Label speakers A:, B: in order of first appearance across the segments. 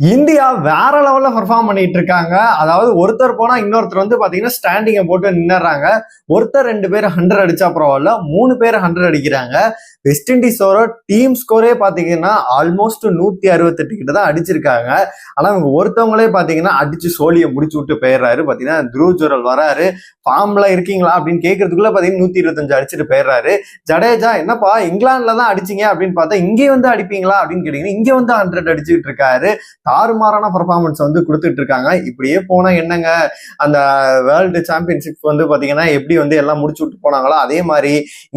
A: India வேற லெவல்ல perform பண்ணிட்டு இருக்காங்க. அதாவது ஒருத்தர் போனா இன்னொருத்தர் வந்து பாத்தீங்கன்னா ஸ்டாண்டிங்கை போட்டு நின்னுறாங்க ஒருத்தர் ரெண்டு பேர் ஹண்ட்ரட் அடிச்சா பரவாயில்ல. மூணு பேர் ஹண்ட்ரட் அடிக்கிறாங்க. வெஸ்ட் இண்டீஸோட டீம் ஸ்கோரே பாத்தீங்கன்னா ஆல்மோஸ்ட் நூத்தி அறுபத்தெட்டு கிட்ட தான் அடிச்சிருக்காங்க. ஆனா அவங்க ஒருத்தவங்களே பாத்தீங்கன்னா அடிச்சு சோழியை முடிச்சு விட்டு போயிடுறாரு. பாத்தீங்கன்னா துருவ் ஜுரல் வராரு. ஃபார்ம்ல இருக்கீங்களா அப்படின்னு கேட்கறதுக்குள்ள பாத்தீங்கன்னா நூத்தி இருபத்தஞ்சு அடிச்சுட்டு போயிடுறாரு. ஜடேஜா என்னப்பா இங்கிலாந்துல தான் அடிச்சீங்க அப்படின்னு பார்த்தா இங்கே வந்து அடிப்பீங்களா அப்படின்னு கேட்டீங்கன்னா இங்க வந்து ஹண்ட்ரட் அடிச்சுட்டு இருக்காரு. தாறுமாறான பர்ஃபார்மன்ஸ் வந்து கொடுத்துட்டு இருக்காங்க இப்படியே போனா என்னங்க? அந்த வேர்ல்டு சாம்பியன்ஷிப் வந்து பாத்தீங்கன்னா எப்படி வந்து எல்லாம் முடிச்சு விட்டு போனாங்களோ அதே மாதிரி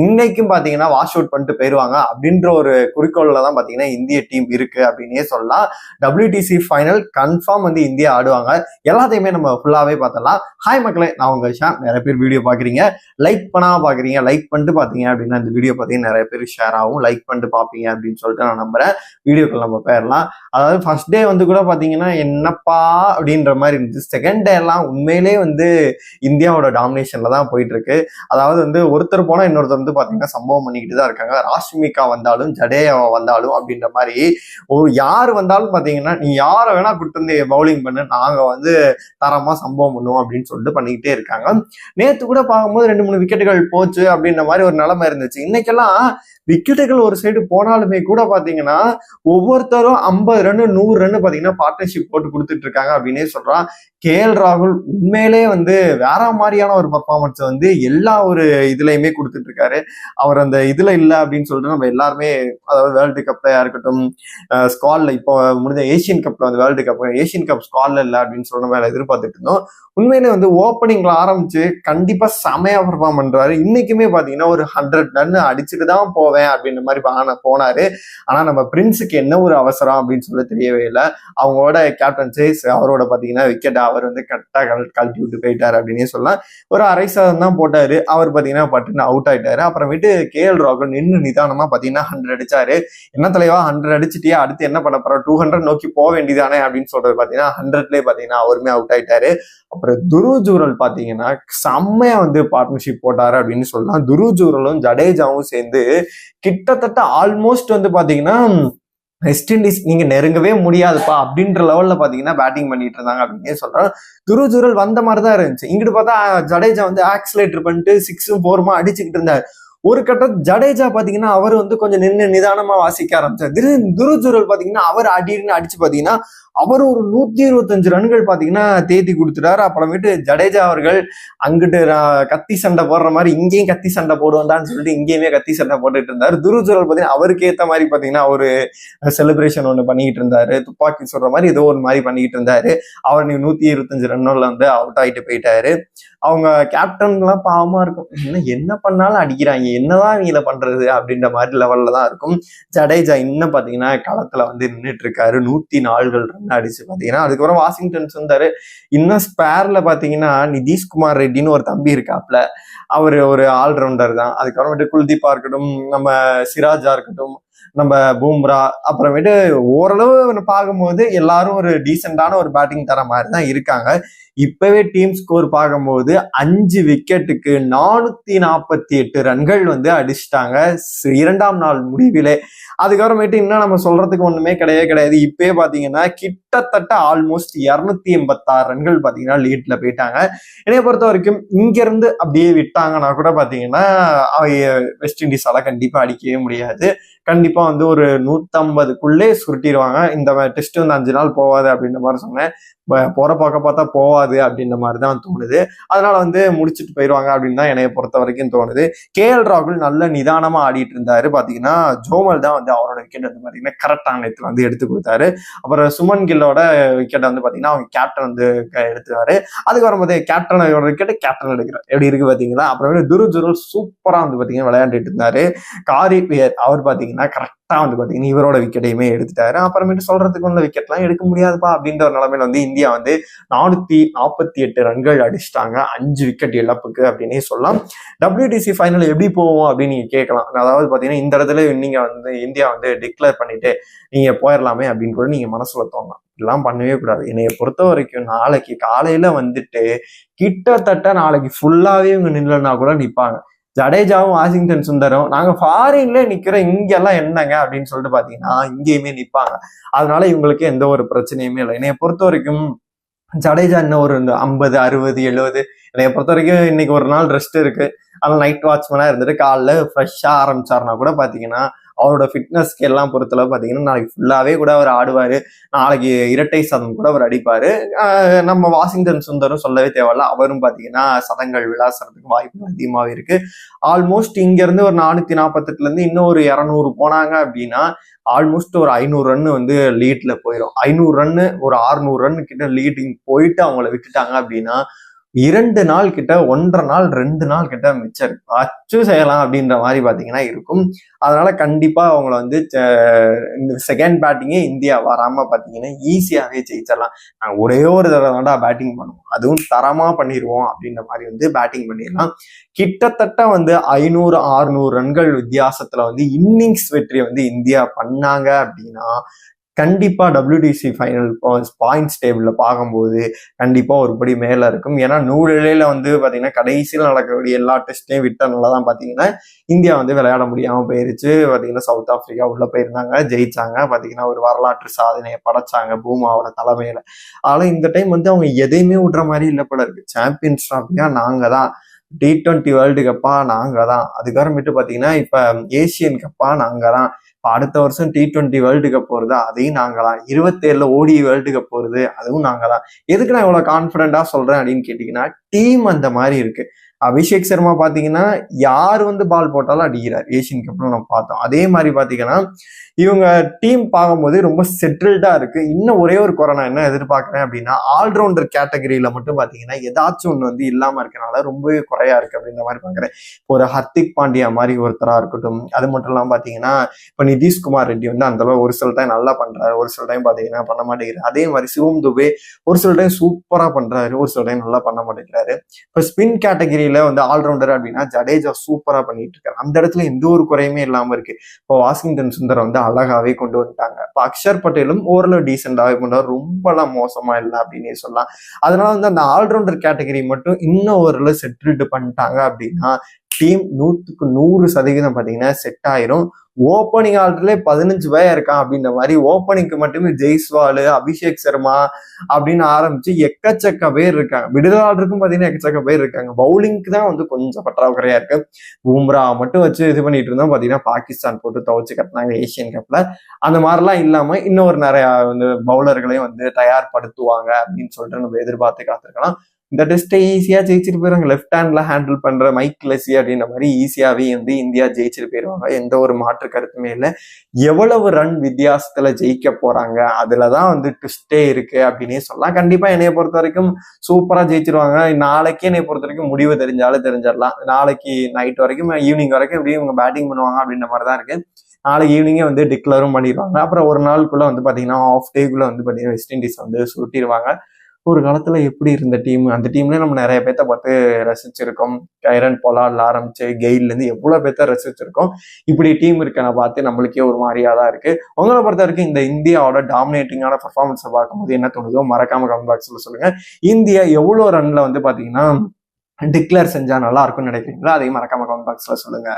A: இன்னைக்கும் பாத்தீங்கன்னா வாஷ் அவுட் பண்ணிட்டு போயிருவாங்க. அப்படின்ற ஒரு குறிக்கோள்ல தான் பாத்தீங்கன்னா இந்திய டீம் இருக்கு அப்படின்னே சொல்லலாம். டபிள்யூடிசி ஃபைனல் கன்ஃபார்ம் வந்து இந்தியா ஆடுவாங்க. எல்லாத்தையுமே நம்ம ஃபுல்லாவே பார்த்தலாம் ஹாய் மக்களே நான் உங்க ஷாம் நிறைய பேர் வீடியோ பாக்குறீங்க. லைக் பண்ணாம பாக்குறீங்க. லைக் பண்ணிட்டு பாத்தீங்க அப்படின்னா இந்த வீடியோ பார்த்தீங்கன்னா நிறைய பேர் ஷேர் ஆகும். லைக் பண்ணிட்டு பாப்பீங்க அப்படின்னு சொல்லிட்டு நான் நம்புறேன். வீடியோக்கள் நம்ம போயிடலாம். அதாவது ஃபர்ஸ்ட் டே வந்து கூட பார்த்தீங்கன்னா என்னப்பா அப்படின்ற மாதிரி இருந்துச்சு. செகண்ட் டே எல்லாம் உண்மையிலே வந்து இந்தியாவோட டாமினேஷன்ல தான் போயிட்டு இருக்கு அதாவது வந்து ஒருத்தர் போனால் இன்னொருத்தர் வந்து பார்த்தீங்கன்னா சம்பவம் பண்ணிக்கிட்டு தான் இருக்காங்க. ராஷ்மிகா வந்தாலும் ஜடேயா வந்தாலும் அப்படின்ற மாதிரி. ஒரு யார் வந்தாலும் பார்த்தீங்கன்னா நீ யாரை வேணா கூட்டு வந்து பவுலிங் பண்ணு. நாங்கள் வந்து தரமாக சம்பவம் பண்ணுவோம் அப்படின்னு சொல்லிட்டு பண்ணிக்கிட்டே இருக்காங்க. நேற்று கூட பார்க்கும்போது ரெண்டு மூணு விக்கெட்டுகள் போச்சு அப்படின்ற மாதிரி ஒரு நிலைமை இருந்துச்சு. இன்னைக்கெல்லாம் விக்கெட்டுகள் ஒரு சைடு போனாலுமே கூட பாத்தீங்கன்னா ஒவ்வொருத்தரும் ஐம்பது ரன் நூறு ரன் பாத்தீங்கன்னா பார்ட்னர்ஷிப் போட்டு கொடுத்துட்டு இருக்காங்க அப்படின்னே சொல்றான். கே எல் ராகுல் உண்மையிலே வந்து வேற மாதிரியான ஒரு பர்ஃபார்மன்ஸ் வந்து எல்லா ஒரு இதுலயுமே கொடுத்துட்டு இருக்காரு அவர் அந்த இதுல இல்லை அப்படின்னு சொல்லிட்டு நம்ம எல்லாருமே அதாவது வேர்ல்டு கப்லயா இருக்கட்டும் ஸ்குவாட்ல இப்போ முடிஞ்ச ஏசியன் கப்ல வந்து வேர்ல்டு கப் ஏசியன் கப் ஸ்குவாட்ல இல்லை அப்படின்னு சொல்ற மேல எதிர்பார்த்துட்டு இருந்தோம். உண்மையிலே வந்து ஓப்பனிங்ல ஆரம்பிச்சு கண்டிப்பா செமையா பர்ஃபார்ம் பண்றாரு. இன்னைக்குமே பாத்தீங்கன்னா ஒரு ஹண்ட்ரட் ரன் அடிச்சுட்டு தான் போவேன். அப்படின்ற மாதிரி பான- போனாரு. ஆனா நம்ம பிரின்ஸுக்கு என்ன ஒரு அவசரம் அப்படின்னு சொல்ல தெரியவே இல்லை. அவங்களோட கேப்டன்சி அவரோட பாத்தீங்கன்னா விக்கெட் அவர் வந்து கரெக்டா கழட்டி விட்டு போயிட்டாரு அப்படின்னே சொல்லலாம். ஒரு அரை சதம் தான் போட்டாரு. அவர் பாத்தீங்கன்னா பட்டுன்னு அவுட் ஆயிட்டாரு. அப்புறமேட்டு கே எல் ராகுல் நின்று நிதானமா பாத்தீங்கன்னா ஹண்ட்ரட் அடிச்சாரு. என்ன தலைவா ஹண்ட்ரட் அடிச்சிட்டியா அடுத்து என்ன பண்ண போறோம்? டூ ஹண்ட்ரட் நோக்கி போக வேண்டியதானே அப்படின்னு சொல்றது பாத்தீங்கன்னா ஹண்ட்ரட்லேயே பாத்தீங்கன்னா அவருமே அவுட் ஆயிட்டாரு. அப்புறம் துருஜூரல் பார்த்தீங்கன்னா செம்மையா வந்து பார்ட்னர்ஷிப் போட்டாரு அப்படின்னு சொல்லலாம். துருஜூரலும் ஜடேஜாவும் சேர்ந்து கிட்டத்தட்ட ஆல்மோஸ்ட் வந்து பார்த்தீங்கன்னா வெஸ்ட் இண்டீஸ் நீங்க நெருங்கவே முடியாதுப்பா அப்படின்ற லெவல்ல பாத்தீங்கன்னா பேட்டிங் பண்ணிட்டு இருந்தாங்க அப்படின்னே துரு துருஜுரல் வந்த மாதிரி தான் இருந்துச்சு. இங்கிட்டு பார்த்தா ஜடேஜா வந்து ஆக்சிலேட்டர் பண்ணிட்டு சிக்ஸும் ஃபோருமா அடிச்சுக்கிட்டு இருந்தார். ஒரு கட்டம் ஜடேஜா பாத்தீங்கன்னா அவர் வந்து கொஞ்சம் நின்று நிதானமா வாசிக்க ஆரம்பிச்சார். துரு துருஜுரல் பாத்தீங்கன்னா அவர் அடின்னு அடிச்சு பாத்தீங்கன்னா அவர் ஒரு நூத்தி இருபத்தஞ்சு ரன்கள் பாத்தீங்கன்னா தேத்தி கொடுத்துட்டாரு. அப்புறமேட்டு ஜடேஜா அவர்கள் அங்கிட்டு கத்தி சண்டை போடுற மாதிரி இங்கேயும் கத்தி சண்டை போடுவேன்டான்னு சொல்லிட்டு இங்கேயுமே கத்தி சண்டை போட்டுட்டு இருந்தாரு. துருஜுரல் பாத்தீங்கன்னா அவருக்கு ஏத்த மாதிரி பாத்தீங்கன்னா ஒரு செலிப்ரேஷன் ஒன்று பண்ணிக்கிட்டு இருந்தாரு. துப்பாக்கி சொல்ற மாதிரி ஏதோ ஒரு மாதிரி பண்ணிக்கிட்டு இருந்தாரு. அவர் நீ நூத்தி இருபத்தஞ்சு ரன்னில் வந்து அவுட் ஆயிட்டு போயிட்டாரு. அவங்க கேப்டன்லாம் பாவமா இருக்கும். என்ன என்ன பண்ணாலும் அடிக்கிறாங்க. என்னதான் இவங்கள பண்றது அப்படின்ற மாதிரி லெவல்ல தான் இருக்கும். ஜடேஜா இன்னும் பாத்தீங்கன்னா களத்துல வந்து நின்றுட்டு இருக்காரு. நூத்தி நாலுகள் ரன் அடிச்சு பாத்தீங்கன்னா அதுக்கப்புறம் வாஷிங்டன் சுந்தர் இன்னும் ஸ்பேர்ல பாத்தீங்கன்னா நிதிஷ்குமார் ரெட்டின்னு ஒரு தம்பி இருக்காப்ல. அவர் ஒரு ஆல்ரவுண்டர் தான். அதுக்கப்புறமேட்டு குல்தீப்பா இருக்கட்டும் நம்ம சிராஜா இருக்கட்டும் நம்ம பூம்ரா அப்புறமேட்டு ஓரளவு பார்க்கும்போது எல்லாரும் ஒரு டீசெண்டான ஒரு பேட்டிங் தர மாதிரி தான் இருக்காங்க. இப்பவே டீம் ஸ்கோர் பார்க்கும்போது அஞ்சு விக்கெட்டுக்கு நானூத்தி நாற்பத்தி எட்டு ரன்கள் வந்து அடிச்சிட்டாங்க. இரண்டாம் நாள் முடிவிலே. அதுக்கப்புறமேட்டு இன்னும் நம்ம சொல்றதுக்கு ஒண்ணுமே கிடையவே கிடையாது. இப்பயே பாத்தீங்கன்னா கிட்டத்தட்ட ஆல்மோஸ்ட் இருநூத்தி எண்பத்தாறு ரன்கள் பாத்தீங்கன்னா லீட்ல போயிட்டாங்க. என்னைய பொறுத்த வரைக்கும் இங்க இருந்து அப்படியே விட்டாங்கன்னா கூட பாத்தீங்கன்னா வெஸ்ட் இண்டீஸால கண்டிப்பா அடிக்கவே முடியாது. கண்டிப்பா வந்து ஒரு நூத்தம்பதுக்குள்ளே சுருட்டிடுவாங்க இந்த டெஸ்ட் வந்து அஞ்சு நாள் போவாது அப்படின்ற மாதிரி சொன்னேன். போற பார்க்க பார்த்தா போவாது அப்படின்ற மாதிரி தான் தோணுது. அதனால வந்து முடிச்சுட்டு போயிடுவாங்க அப்படின்னு தான் என்னைய பொறுத்த வரைக்கும் தோணுது. கே எல் ராகுல் நல்ல நிதானமா ஆடிட்டு இருந்தாரு. பாத்தீங்கன்னா ஜோமல் தான் வந்து அவரோட விக்கெட் வந்து பாத்தீங்கன்னா கரெக்டான நேரத்தில் வந்து எடுத்து கொடுத்தாரு. அப்புறம் சுமன் கில்லோட விக்கெட் வந்து பாத்தீங்கன்னா அவங்க கேப்டன் வந்து க- அதுக்கு வரும்போது கேப்டனோட விக்கெட் கேப்டன் எடுக்கிறார். எப்படி இருக்கு பாத்தீங்களா? அப்புறமே துரு ஜுருல் சூப்பரா வந்து பாத்தீங்கன்னா விளையாண்டுட்டு இருந்தாரு. காரி பியர் அவர் பாத்தீங்கன்னா கரெக்டா வந்து பார்த்தீங்கன்னா இவரோட விக்கெட்டையுமே எடுத்துட்டாரு. அப்புறமேட்டு சொல்றதுக்கு வந்து விக்கெட்லாம் எடுக்க முடியாதுப்பா அப்படின்ற ஒரு நிலைமையில வந்து இந்தியா வந்து நானூத்தி நாற்பத்தி எட்டு ரன்கள் அடிச்சிட்டாங்க. அஞ்சு விக்கெட் இழப்புக்கு அப்படின்னே சொல்லலாம். டபிள்யூடிசி ஃபைனல் எப்படி போவோம் அப்படின்னு நீங்க கேட்கலாம். அதாவது பார்த்தீங்கன்னா இந்த இடத்துல நீங்க வந்து இந்தியா வந்து டிக்ளேர் பண்ணிட்டு நீங்க போயிடலாமே அப்படின்னு கூட நீங்க மனசுல தோணலாம். இதெல்லாம் பண்ணவே கூடாது. என்னைய பொறுத்த வரைக்கும் நாளைக்கு காலையில வந்துட்டு கிட்டத்தட்ட நாளைக்கு ஃபுல்லாவே இவங்க நின்றுனா கூட நிப்பாங்க. ஜடேஜாவும் வாஷிங்டன் சுந்தரம் நாங்க ஃபாரின்ல நிக்கிறோம் இங்கெல்லாம் என்னங்க அப்படின்னு சொல்லிட்டு பாத்தீங்கன்னா இங்கேயுமே நிப்பாங்க. அதனால இவங்களுக்கு எந்த ஒரு பிரச்சனையுமே இல்லை. என்னைய பொறுத்த வரைக்கும் ஜடேஜா இன்னும் ஒரு ஐம்பது அறுபது எழுபது என்னைய பொறுத்த வரைக்கும் இன்னைக்கு ஒரு நாள் ரெஸ்ட் இருக்கு. ஆனால் நைட் வாட்ச்மேனாக இருந்துட்டு காலைல ஃப்ரெஷ்ஷாக ஆரம்பிச்சாருனா கூட பார்த்தீங்கன்னா அவரோட ஃபிட்னஸ்க்கு எல்லாம் பொறுத்தளவு பார்த்தீங்கன்னா நாளைக்கு ஃபுல்லாகவே கூட அவர் ஆடுவார். நாளைக்கு இரட்டை சதம் கூட அவர் அடிப்பார். நம்ம வாஷிங்டன் சுந்தரும் சொல்லவே தேவையில்ல. அவரும் பார்த்தீங்கன்னா சதங்கள் விளாசுறதுக்கு வாய்ப்பு அதிகமாகவே இருக்குது ஆல்மோஸ்ட் இங்கேருந்து ஒரு நானூற்றி நாற்பத்தெட்டுலேருந்து இன்னும் ஒரு இரநூறு போனாங்க அப்படின்னா ஆல்மோஸ்ட் ஒரு ஐநூறு ரன் வந்து லீட்ல போயிடும் ஐநூறு ரன்னு ஒரு அறுநூறு ரன் கிட்ட லீடிங் போயிட்டு அவங்கள விட்டுட்டாங்க அப்படின்னா இரண்டு நாள் கிட்ட ஒன்றரை நாள் ரெண்டு நாள் கிட்ட மிச்சம். இருக்கும் அச்சு செய்யலாம் அப்படின்ற மாதிரி பார்த்தீங்கன்னா இருக்கும். அதனால கண்டிப்பாக அவங்கள வந்து செகண்ட் பேட்டிங்கே இந்தியா வராமல் பார்த்தீங்கன்னா ஈஸியாகவே ஜெயிச்சிடலாம். நாங்கள் ஒரே ஒரு தடவை தான்டா பேட்டிங் பண்ணுவோம். அதுவும் தரமாக பண்ணிடுவோம் அப்படின்ற மாதிரி வந்து பேட்டிங் பண்ணிடலாம். கிட்டத்தட்ட வந்து ஐநூறு ஆறுநூறு ரன்கள் வித்தியாசத்தில் வந்து இன்னிங்ஸ் வெற்றியை வந்து இந்தியா பண்ணாங்க அப்படின்னா கண்டிப்பாக டபிள்யூடிசி ஃபைனல் பாயிண்ட்ஸ் டேபிளில் பார்க்கும்போது கண்டிப்பா ஒருபடி மேலே இருக்கும். ஏன்னா நூலிழையில் வந்து பார்த்திங்கன்னா கடைசியில் நடக்கக்கூடிய எல்லா டெஸ்ட்டையும் விட்டனால தான் பார்த்தீங்கன்னா இந்தியா வந்து விளையாட முடியாமல் போயிருச்சு. பார்த்தீங்கன்னா சவுத் ஆஃப்ரிக்கா உள்ளே போயிருந்தாங்க ஜெயிச்சாங்க. பார்த்தீங்கன்னா ஒரு வரலாற்று சாதனையை படைச்சாங்க பூமாவோட தலைமையில். ஆனால் இந்த டைம் வந்து அவங்க எதையுமே விடுற மாதிரி இல்லை போல இருக்கு. சாம்பியன்ஸ் ட்ராஃபியாக நாங்கள் தான். டி டுவெண்ட்டி வேர்ல்டு கப்பா நாங்கள் தான். அதுக்கப்புறமேட்டு பார்த்தீங்கன்னா இப்போ ஏசியன் கப்பா நாங்கள் தான். அடுத்த வருஷம் டி டுவெண்ட்டி வேர்ல்டு கப் போறது அதையும் நாங்கள் தான் இருபத்தேழுல ஓடி வேர்ல்டு கப் போகிறது அதுவும் நாங்கள் தான் எதுக்கு நான் இவ்வளோ கான்பிடண்டா சொல்கிறேன் அப்படின்னு கேட்டிங்கன்னா டீம் அந்த மாதிரி இருக்குது அபிஷேக் சர்மா பார்த்தீங்கன்னா யார் வந்து பால் போட்டாலும் அடிக்கிறார். ஏஷியன் கப்ல நம்ம பார்த்தோம். அதே மாதிரி பார்த்தீங்கன்னா இவங்க டீம் பார்க்கும்போது ரொம்ப செட்டில்டா இருக்கு. இன்னும் ஒரே ஒரு கொரோனா என்ன எதிர்பார்க்குறேன் அப்படின்னா ஆல்ரவுண்டர் கேட்டகரியில மட்டும் பார்த்தீங்கன்னா ஏதாச்சும் ஒன்று வந்து இல்லாமல் இருக்கனால ரொம்பவே குறையா இருக்கு அப்படின்ற மாதிரி பார்க்குறேன் இப்போ ஒரு ஹர்திக் பாண்டியா மாதிரி ஒருத்தராக இருக்கட்டும் அது மட்டும் இல்லாமல் பார்த்தீங்கன்னா இப்போ நிதிஷ்குமார் ரெட்டி வந்து அந்த அளவு ஒரு சில டைம் நல்லா பண்றாரு. ஒரு சில டைம் பார்த்தீங்கன்னா பண்ண மாட்டேங்கிறார். அதே மாதிரி சிவம் துபே ஒரு சில டைம் சூப்பராக பண்றாரு. ஒரு சில டைம் நல்லா பண்ண மாட்டேங்கிறாரு. இப்போ ஸ்பின் சென்னையில வந்து ஆல்ரவுண்டர் அப்படின்னா ஜடேஜா சூப்பரா பண்ணிட்டு இருக்காரு அந்த இடத்துல எந்த ஒரு குறையுமே இல்லாம இருக்கு. இப்போ வாஷிங்டன் சுந்தர் வந்து அழகாவே கொண்டு வந்துட்டாங்க. இப்போ அக்ஷர் பட்டேலும் ஓரளவு டீசெண்டாகவே கொண்டாரு ரொம்பலாம் மோசமா இல்லை அப்படின்னே சொல்லலாம். அதனால வந்து அந்த ஆல்ரவுண்டர் கேட்டகரி மட்டும் இன்னும் ஓரளவு செட்டில்டு பண்ணிட்டாங்க அப்படின்னா டீம் நூத்துக்கு நூறு சதவீதம் பாத்தீங்கன்னா செட் ஆயிரும். ஓப்பனிங் ஆல்டர்ல பதினஞ்சு பேர் இருக்கான் அப்படின்ற மாதிரி ஓப்பனிங்க்கு மட்டுமே ஜெய்ஸ்வாலு அபிஷேக் சர்மா அப்படின்னு ஆரம்பிச்சு எக்கச்சக்க பேர் இருக்காங்க. மிடில் ஆர்டருக்கும் பார்த்தீங்கன்னா எக்கச்சக்க பேர் இருக்காங்க. பவுலிங்க்கு தான் வந்து கொஞ்சம் பற்றாக்குறையா இருக்கு. பூம்ரா மட்டும் வச்சு இது பண்ணிட்டு இருந்தோம். பார்த்தீங்கன்னா பாகிஸ்தான் போட்டு துவச்சு கட்டினாங்க ஏசியன் கப்ல அந்த மாதிரிலாம் இல்லாம இன்னொரு நிறைய வந்து பவுலர்களையும் வந்து தயார்படுத்துவாங்க அப்படின்னு சொல்லிட்டு நம்ம எதிர்பார்த்து காத்திருக்கலாம். இந்த டெஸ்ட்டை ஈஸியாக ஜெயிச்சிட்டு போயிடுவாங்க லெஃப்ட் ஹேண்டில் ஹேண்டில் பண்ணுற மைக் லெஸி அப்படின்ற மாதிரி ஈஸியாகவே வந்து இந்தியா ஜெயிச்சிட்டு போயிடுவாங்க எந்த ஒரு மாற்று கருத்துமே இல்லை. எவ்வளவு ரன் வித்தியாசத்தில் ஜெயிக்க போகிறாங்க அதில் தான் வந்து ட்விஸ்டே இருக்குது அப்படின்னே சொல்லலாம். கண்டிப்பாக என்னைய பொறுத்த வரைக்கும் சூப்பராக ஜெயிச்சிருவாங்க. நாளைக்கே என்னைய பொறுத்த வரைக்கும் முடிவு தெரிஞ்சாலும் தெரிஞ்சிடலாம். நாளைக்கு நைட் வரைக்கும் ஈவினிங் வரைக்கும் எப்படியும் இவங்க பேட்டிங் பண்ணுவாங்க அப்படின்ற மாதிரி தான் இருக்குது நாளைக்கு ஈவினிங்கே வந்து டிக்ளரும் பண்ணிடுவாங்க. அப்புறம் ஒரு நாளுக்குள்ளே வந்து பார்த்தீங்கன்னா ஆஃப் டேக்குள்ளே வந்து பார்த்தீங்கன்னா வெஸ்ட் இண்டீஸ் வந்து சுருட்டிடுவாங்க. ஒரு காலத்தில் எப்படி இருந்த டீம் அந்த டீம்லேயே நம்ம நிறைய பேர்த்த பார்த்து ரசிச்சிருக்கோம். கைரன் பொலாட்ல ஆரம்பிச்சு கெயிலேருந்து இருந்து பேர்த்த ரசிச்சிருக்கோம். இப்படி டீம் இருக்கன பார்த்து நம்மளுக்கே ஒரு மாதிரியா தான் இருக்கு. உங்களை பொறுத்த வரைக்கும் இந்த இந்தியாவோட டாமினேட்டிங்கான பர்ஃபார்மன்ஸை பார்க்கும்போது என்ன தோணுதோ மறக்காம கமெண்ட் பாக்ஸ்ல சொல்லுங்கள் இந்தியா எவ்வளோ ரன்ல வந்து பார்த்தீங்கன்னா டிக்ளேர் செஞ்சால் நல்லா இருக்கும்னு நினைக்கிறீங்களோ? அதையும் மறக்காம கமெண்ட் பாக்ஸ்ல சொல்லுங்க.